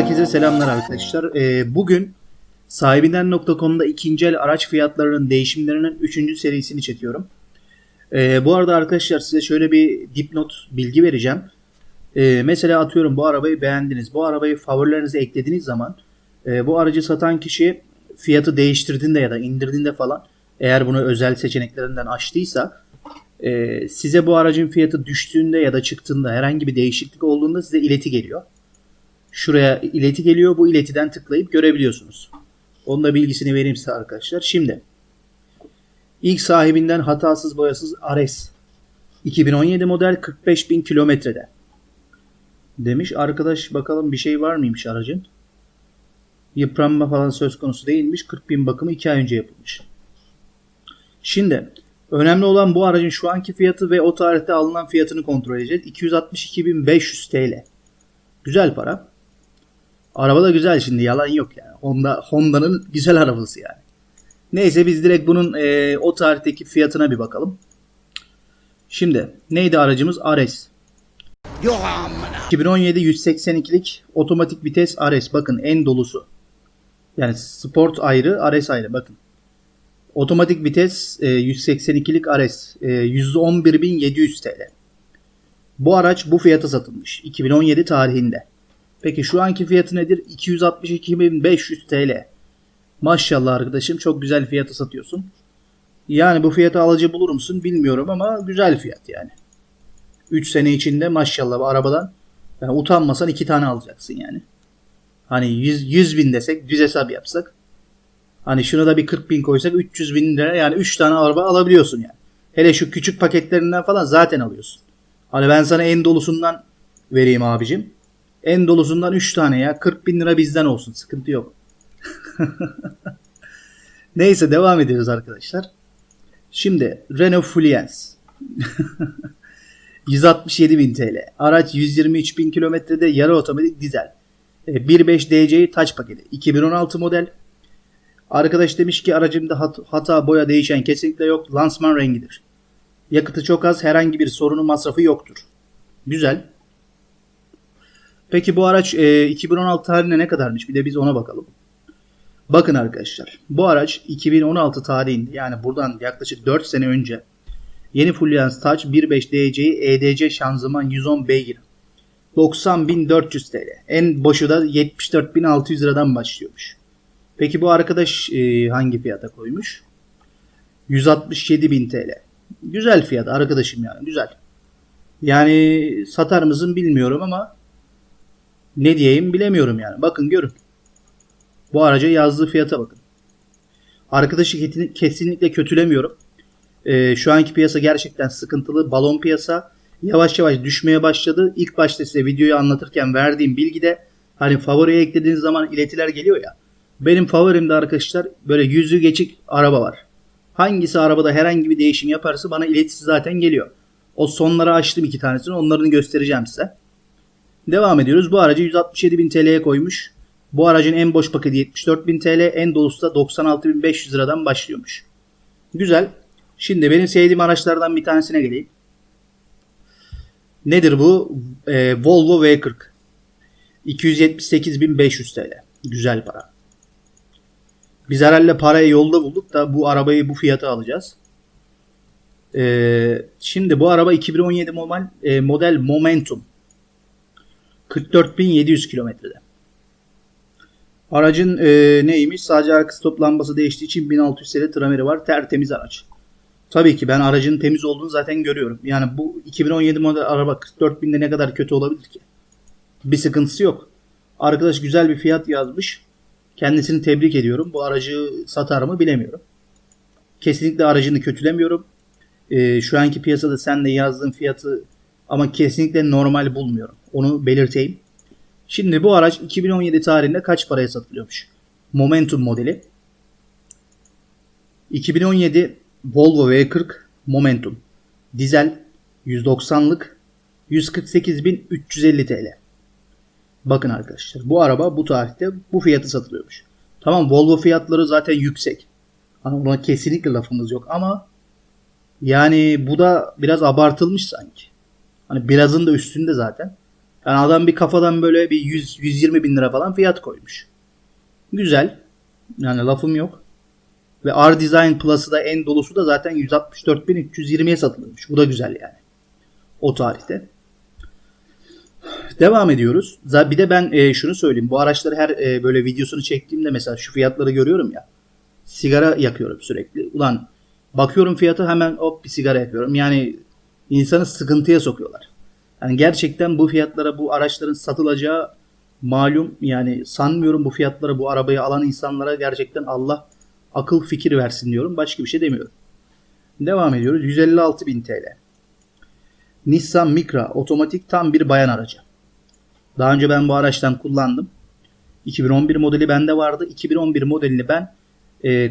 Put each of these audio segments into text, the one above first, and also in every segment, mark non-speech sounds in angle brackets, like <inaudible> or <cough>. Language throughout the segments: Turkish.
Herkese selamlar arkadaşlar. Ee, bugün sahibinden.com'da ikinci el araç fiyatlarının değişimlerinin 3. serisini çekiyorum. Ee, bu arada arkadaşlar size şöyle bir dipnot bilgi vereceğim. Ee, mesela atıyorum bu arabayı beğendiniz. Bu arabayı favorilerinize eklediğiniz zaman e, bu aracı satan kişi fiyatı değiştirdiğinde ya da indirdiğinde falan eğer bunu özel seçeneklerinden açtıysa e, size bu aracın fiyatı düştüğünde ya da çıktığında herhangi bir değişiklik olduğunda size ileti geliyor. Şuraya ileti geliyor. Bu iletiden tıklayıp görebiliyorsunuz. Onun da bilgisini vereyim size arkadaşlar. Şimdi ilk sahibinden hatasız boyasız Ares 2017 model 45.000 kilometrede demiş. Arkadaş bakalım bir şey var mıymış aracın? Yıpranma falan söz konusu değilmiş. 40.000 bakımı 2 ay önce yapılmış. Şimdi önemli olan bu aracın şu anki fiyatı ve o tarihte alınan fiyatını kontrol edeceğiz. 262.500 TL. Güzel para. Araba da güzel şimdi yalan yok yani. Honda Honda'nın güzel arabası yani. Neyse biz direkt bunun e, o tarihteki fiyatına bir bakalım. Şimdi neydi aracımız? Ares. 2017 182'lik otomatik vites Ares. Bakın en dolusu. Yani sport ayrı, Ares ayrı. Bakın. Otomatik vites e, 182'lik Ares. E, 111.700 TL. Bu araç bu fiyata satılmış. 2017 tarihinde. Peki şu anki fiyatı nedir? 262.500 TL. Maşallah arkadaşım çok güzel fiyata satıyorsun. Yani bu fiyata alıcı bulur musun bilmiyorum ama güzel fiyat yani. 3 sene içinde maşallah arabadan yani utanmasan 2 tane alacaksın yani. Hani 100, 100 bin desek düz hesap yapsak. Hani şuna da bir 40 bin koysak 300 bin lira yani 3 tane araba alabiliyorsun yani. Hele şu küçük paketlerinden falan zaten alıyorsun. Hani ben sana en dolusundan vereyim abicim. En dolusundan 3 tane ya. 40 bin lira bizden olsun. Sıkıntı yok. <laughs> Neyse devam ediyoruz arkadaşlar. Şimdi Renault Fluence. <laughs> 167 bin TL. Araç 123 bin kilometrede yarı otomatik dizel. 1.5 DCI taç paketi. 2016 model. Arkadaş demiş ki aracımda hat- hata boya değişen kesinlikle yok. Lansman rengidir. Yakıtı çok az. Herhangi bir sorunu masrafı yoktur. Güzel. Peki bu araç e, 2016 tarihine ne kadarmış? Bir de biz ona bakalım. Bakın arkadaşlar. Bu araç 2016 tarihinde yani buradan yaklaşık 4 sene önce yeni Fluence Touch 1.5 DCI EDC şanzıman 110 beygir. 90.400 TL. En boşu da 74.600 liradan başlıyormuş. Peki bu arkadaş e, hangi fiyata koymuş? 167.000 TL. Güzel fiyat arkadaşım yani güzel. Yani satar mısın bilmiyorum ama ne diyeyim bilemiyorum yani. Bakın görün. Bu araca yazdığı fiyata bakın. Arkadaşı kesinlikle kötülemiyorum. Ee, şu anki piyasa gerçekten sıkıntılı. Balon piyasa yavaş yavaş düşmeye başladı. İlk başta size videoyu anlatırken verdiğim bilgide hani favoriye eklediğiniz zaman iletiler geliyor ya. Benim favorimde arkadaşlar böyle yüzü geçik araba var. Hangisi arabada herhangi bir değişim yaparsa bana iletisi zaten geliyor. O sonlara açtım iki tanesini. Onların göstereceğim size. Devam ediyoruz. Bu aracı 167.000 TL'ye koymuş. Bu aracın en boş paketi 74.000 TL, en dolusu da 96.500 liradan başlıyormuş. Güzel. Şimdi benim sevdiğim araçlardan bir tanesine geleyim. Nedir bu? Ee, Volvo V40. 278.500 TL. Güzel para. Biz herhalde parayı yolda bulduk da bu arabayı bu fiyata alacağız. Ee, şimdi bu araba 2017 model, e, model Momentum. 44.700 kilometrede. Aracın e, neymiş? Sadece arka stop lambası değiştiği için 1600 TL trameri var. Tertemiz araç. Tabii ki ben aracın temiz olduğunu zaten görüyorum. Yani bu 2017 model araba 44.000'de ne kadar kötü olabilir ki? Bir sıkıntısı yok. Arkadaş güzel bir fiyat yazmış. Kendisini tebrik ediyorum. Bu aracı satar mı bilemiyorum. Kesinlikle aracını kötülemiyorum. E, şu anki piyasada sen de yazdığın fiyatı ama kesinlikle normal bulmuyorum. Onu belirteyim. Şimdi bu araç 2017 tarihinde kaç paraya satılıyormuş? Momentum modeli. 2017 Volvo V40 Momentum. Dizel 190'lık 148.350 TL. Bakın arkadaşlar bu araba bu tarihte bu fiyatı satılıyormuş. Tamam Volvo fiyatları zaten yüksek. Hani ona kesinlikle lafımız yok ama yani bu da biraz abartılmış sanki. Hani birazın da üstünde zaten. Yani adam bir kafadan böyle bir 100 120 bin lira falan fiyat koymuş. Güzel. Yani lafım yok. Ve R Design Plus'ı da en dolusu da zaten 164.320'ye satılmış. Bu da güzel yani. O tarihte. Devam ediyoruz. Bir de ben e, şunu söyleyeyim. Bu araçları her e, böyle videosunu çektiğimde mesela şu fiyatları görüyorum ya. Sigara yakıyorum sürekli. Ulan bakıyorum fiyatı hemen hop bir sigara yakıyorum. Yani insanı sıkıntıya sokuyorlar. Yani gerçekten bu fiyatlara bu araçların satılacağı malum yani sanmıyorum bu fiyatlara bu arabayı alan insanlara gerçekten Allah akıl fikir versin diyorum. Başka bir şey demiyorum. Devam ediyoruz. 156 bin TL. Nissan Micra otomatik tam bir bayan aracı. Daha önce ben bu araçtan kullandım. 2011 modeli bende vardı. 2011 modelini ben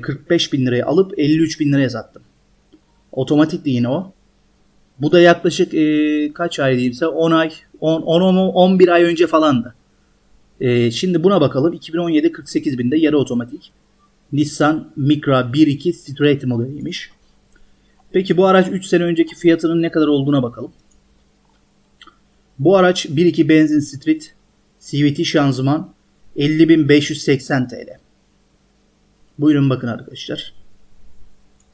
45 bin liraya alıp 53 bin liraya sattım. Otomatikti yine o. Bu da yaklaşık e, kaç ay diyeyimse 10 ay 10, 10, 11 ay önce falandı. E, şimdi buna bakalım. 2017 48 binde yarı otomatik. Nissan Micra 1.2 Straight modeliymiş. Peki bu araç 3 sene önceki fiyatının ne kadar olduğuna bakalım. Bu araç 1.2 benzin street CVT şanzıman 50.580 TL. Buyurun bakın arkadaşlar.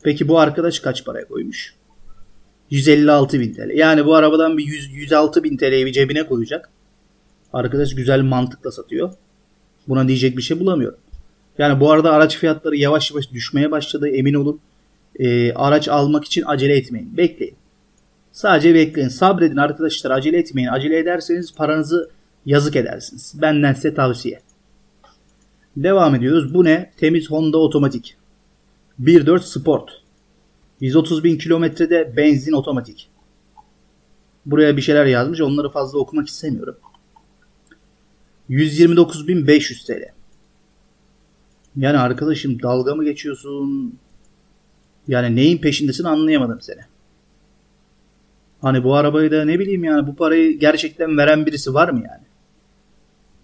Peki bu arkadaş kaç paraya koymuş? 156 bin TL. Yani bu arabadan bir 100, 106 bin TL'yi bir cebine koyacak. Arkadaş güzel mantıkla satıyor. Buna diyecek bir şey bulamıyorum. Yani bu arada araç fiyatları yavaş yavaş düşmeye başladı. Emin olun. E, araç almak için acele etmeyin. Bekleyin. Sadece bekleyin. Sabredin arkadaşlar. Acele etmeyin. Acele ederseniz paranızı yazık edersiniz. Benden size tavsiye. Devam ediyoruz. Bu ne? Temiz Honda otomatik. 1.4 Sport. 130 bin kilometrede benzin otomatik. Buraya bir şeyler yazmış. Onları fazla okumak istemiyorum. 129.500 TL. Yani arkadaşım dalga mı geçiyorsun? Yani neyin peşindesin anlayamadım seni. Hani bu arabayı da ne bileyim yani bu parayı gerçekten veren birisi var mı yani?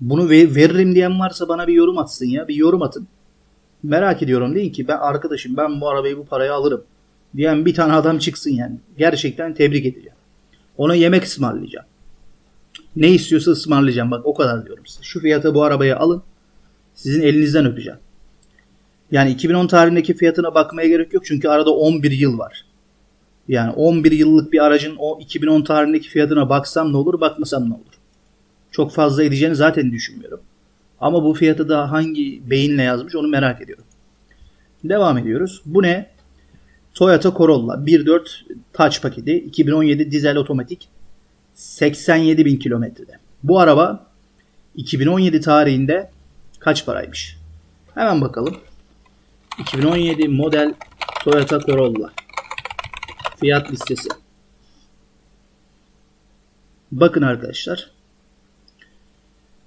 Bunu veririm diyen varsa bana bir yorum atsın ya. Bir yorum atın. Merak ediyorum değil ki ben arkadaşım ben bu arabayı bu paraya alırım diyen bir tane adam çıksın yani. Gerçekten tebrik edeceğim. Ona yemek ısmarlayacağım. Ne istiyorsa ısmarlayacağım. Bak o kadar diyorum size. Şu fiyata bu arabayı alın. Sizin elinizden öpeceğim. Yani 2010 tarihindeki fiyatına bakmaya gerek yok. Çünkü arada 11 yıl var. Yani 11 yıllık bir aracın o 2010 tarihindeki fiyatına baksam ne olur, bakmasam ne olur. Çok fazla edeceğini zaten düşünmüyorum. Ama bu fiyatı da hangi beyinle yazmış onu merak ediyorum. Devam ediyoruz. Bu ne? Toyota Corolla 1.4 Touch paketi 2017 dizel otomatik 87 bin kilometrede. Bu araba 2017 tarihinde kaç paraymış? Hemen bakalım. 2017 model Toyota Corolla fiyat listesi. Bakın arkadaşlar.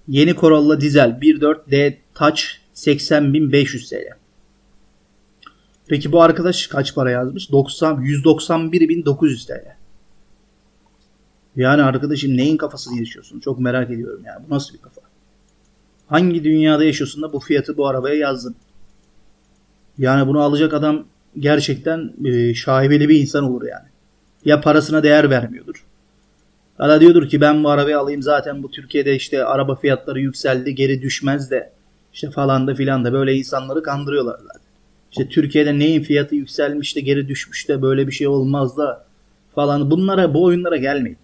Yeni Corolla dizel 1.4 D Touch 80.500 TL. Peki bu arkadaş kaç para yazmış? 90 191.900 TL. Yani arkadaşım neyin kafasını yaşıyorsun? Çok merak ediyorum yani. Bu nasıl bir kafa? Hangi dünyada yaşıyorsun da bu fiyatı bu arabaya yazdın? Yani bunu alacak adam gerçekten e, şaibeli bir insan olur yani. Ya parasına değer vermiyordur. Ya da diyordur ki ben bu arabayı alayım zaten bu Türkiye'de işte araba fiyatları yükseldi geri düşmez de işte falan da filan da böyle insanları kandırıyorlar zaten. İşte Türkiye'de neyin fiyatı yükselmiş de geri düşmüş de böyle bir şey olmaz da falan. Bunlara bu oyunlara gelmeyin.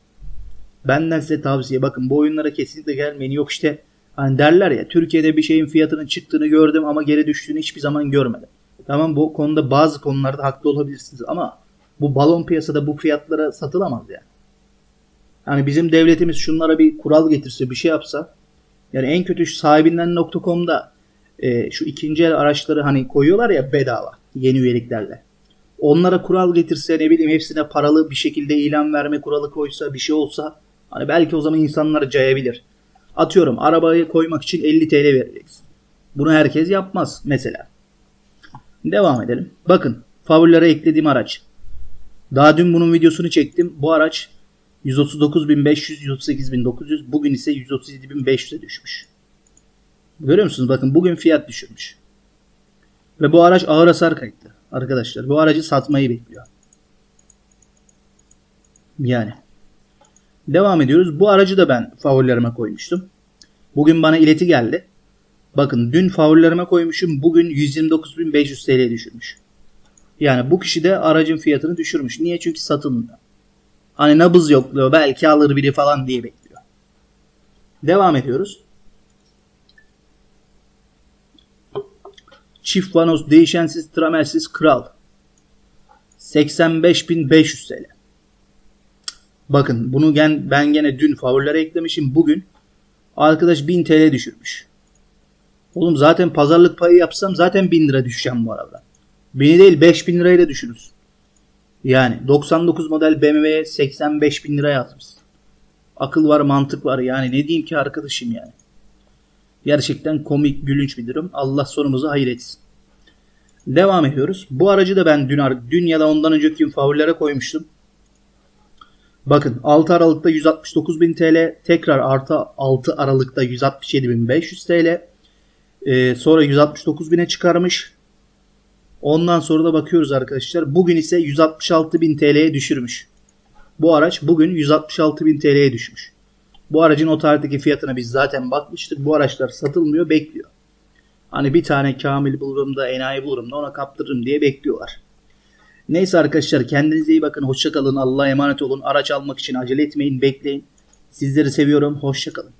Benden size tavsiye bakın bu oyunlara kesinlikle gelmeyin. Yok işte hani derler ya Türkiye'de bir şeyin fiyatının çıktığını gördüm ama geri düştüğünü hiçbir zaman görmedim. Tamam bu konuda bazı konularda haklı olabilirsiniz ama bu balon piyasada bu fiyatlara satılamaz yani. Yani bizim devletimiz şunlara bir kural getirse bir şey yapsa yani en kötü sahibinden.com'da e, şu ikinci el araçları hani koyuyorlar ya bedava yeni üyeliklerle. Onlara kural getirse ne bileyim hepsine paralı bir şekilde ilan verme kuralı koysa bir şey olsa hani belki o zaman insanlar cayabilir. Atıyorum arabayı koymak için 50 TL vereceksin. Bunu herkes yapmaz mesela. Devam edelim. Bakın favorilere eklediğim araç. Daha dün bunun videosunu çektim. Bu araç 139.500, 138.900 bugün ise 137.500'e düşmüş. Görüyor musunuz? Bakın bugün fiyat düşürmüş. Ve bu araç ağır hasar kayıtlı. Arkadaşlar bu aracı satmayı bekliyor. Yani. Devam ediyoruz. Bu aracı da ben favorilerime koymuştum. Bugün bana ileti geldi. Bakın dün favorilerime koymuşum. Bugün 129.500 TL düşürmüş. Yani bu kişi de aracın fiyatını düşürmüş. Niye? Çünkü satılmıyor. Hani nabız yokluyor. Belki alır biri falan diye bekliyor. Devam ediyoruz. Çift vanos değişensiz tramelsiz kral. 85.500 TL. Bakın bunu gen, ben gene dün favorilere eklemişim. Bugün arkadaş 1000 TL düşürmüş. Oğlum zaten pazarlık payı yapsam zaten 1000 lira düşeceğim bu arada. 1000'i değil 5000 lirayı da düşürürsün. Yani 99 model BMW'ye 85 bin lira yazmış. Akıl var mantık var yani ne diyeyim ki arkadaşım yani. Gerçekten komik gülünç bir durum. Allah sonumuzu hayır etsin. Devam ediyoruz. Bu aracı da ben dün, dün ya da ondan önceki gün favorilere koymuştum. Bakın 6 Aralık'ta 169.000 TL. Tekrar artı 6 Aralık'ta 167.500 TL. Ee, sonra 169.000'e çıkarmış. Ondan sonra da bakıyoruz arkadaşlar. Bugün ise 166.000 TL'ye düşürmüş. Bu araç bugün 166.000 TL'ye düşmüş. Bu aracın o tarihteki fiyatına biz zaten bakmıştık. Bu araçlar satılmıyor bekliyor. Hani bir tane Kamil bulurum da enayi bulurum da ona kaptırırım diye bekliyorlar. Neyse arkadaşlar kendinize iyi bakın. Hoşçakalın. Allah'a emanet olun. Araç almak için acele etmeyin. Bekleyin. Sizleri seviyorum. Hoşçakalın.